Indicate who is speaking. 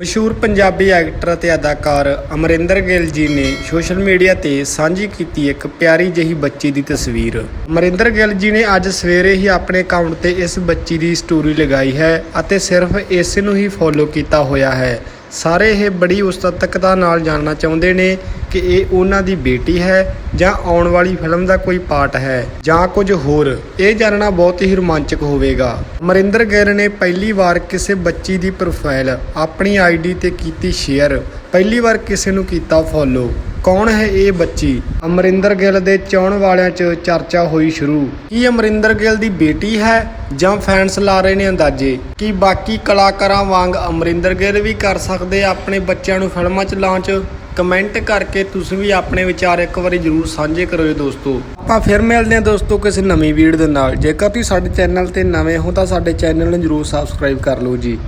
Speaker 1: ਮਸ਼ਹੂਰ ਪੰਜਾਬੀ ਐਕਟਰ ਅਤੇ ਅਦਾਕਾਰ ਅਮਰਿੰਦਰ ਗਿੱਲ ਜੀ ਨੇ ਸੋਸ਼ਲ ਮੀਡੀਆ ਤੇ ਸਾਂਝੀ ਕੀਤੀ ਇੱਕ ਪਿਆਰੀ ਜਿਹੀ ਬੱਚੀ ਦੀ ਤਸਵੀਰ। ਅਮਰਿੰਦਰ ਗਿੱਲ ਜੀ ਨੇ ਅੱਜ ਸਵੇਰੇ ਹੀ ਆਪਣੇ ਅਕਾਊਂਟ ਤੇ ਇਸ ਬੱਚੀ ਦੀ ਸਟੋਰੀ ਲਗਾਈ ਹੈ ਅਤੇ ਸਿਰਫ ਇਸ ਨੂੰ ਹੀ ਫੋਲੋ ਕੀਤਾ ਹੋਇਆ ਹੈ। ਸਾਰੇ ਇਹ ਬੜੀ ਉਸਤਤਕਤਾ ਨਾਲ ਜਾਣਨਾ ਚਾਹੁੰਦੇ ਨੇ ਕਿ ਇਹ ਉਹਨਾਂ ਦੀ ਬੇਟੀ ਹੈ ਜਾਂ ਆਉਣ ਵਾਲੀ ਫਿਲਮ ਦਾ ਕੋਈ ਪਾਰਟ ਹੈ ਜਾਂ ਕੁਝ ਹੋਰ। ਇਹ ਜਾਣਨਾ ਬਹੁਤ ਹੀ ਰੋਮਾਂਚਕ ਹੋਵੇਗਾ। ਮਰਿੰਦਰ ਗਿੱਲ ਨੇ ਪਹਿਲੀ ਵਾਰ ਕਿਸੇ ਬੱਚੀ ਦੀ ਪ੍ਰੋਫਾਈਲ ਆਪਣੀ ਆਈਡੀ ਤੇ ਕੀਤੀ ਸ਼ੇਅਰ ਪਹਿਲੀ ਵਾਰ ਕਿਸੇ ਨੂੰ ਕੀਤਾ ਫੋਲੋ ਕੌਣ ਹੈ ਇਹ ਬੱਚੀ? ਅਮਰਿੰਦਰ ਗਿੱਲ ਦੇ ਚਾਹਣ ਵਾਲਿਆਂ 'ਚ ਚਰਚਾ ਹੋਈ ਸ਼ੁਰੂ। ਕੀ ਅਮਰਿੰਦਰ ਗਿੱਲ ਦੀ ਬੇਟੀ ਹੈ ਜਾਂ ਫੈਨਸ ਲਾ ਰਹੇ ਨੇ ਅੰਦਾਜ਼ੇ? ਕੀ ਬਾਕੀ ਕਲਾਕਾਰਾਂ ਵਾਂਗ ਅਮਰਿੰਦਰ ਗਿੱਲ ਵੀ ਕਰ ਸਕਦੇ ਆਪਣੇ ਬੱਚਿਆਂ ਨੂੰ ਫਿਲਮਾਂ 'ਚ ਲਾਂਚ? ਕਮੈਂਟ ਕਰਕੇ ਤੁਸੀਂ ਵੀ ਆਪਣੇ ਵਿਚਾਰ ਇੱਕ ਵਾਰੀ ਜਰੂਰ ਸਾਂਝੇ ਕਰਿਓ ਦੋਸਤੋ। ਆਪਾਂ ਫਿਰ ਮਿਲਦੇ ਹਾਂ ਦੋਸਤੋ ਕਿਸੇ ਨਵੀਂ ਵੀਡੀਓ ਦੇ ਨਾਲ। ਜੇਕਰ ਤੁਸੀਂ ਸਾਡੇ ਚੈਨਲ ਤੇ ਨਵੇਂ ਹੋ ਤਾਂ ਸਾਡੇ ਚੈਨਲ ਨੂੰ ਜਰੂਰ ਸਬਸਕ੍ਰਾਈਬ ਕਰ ਲਓ ਜੀ।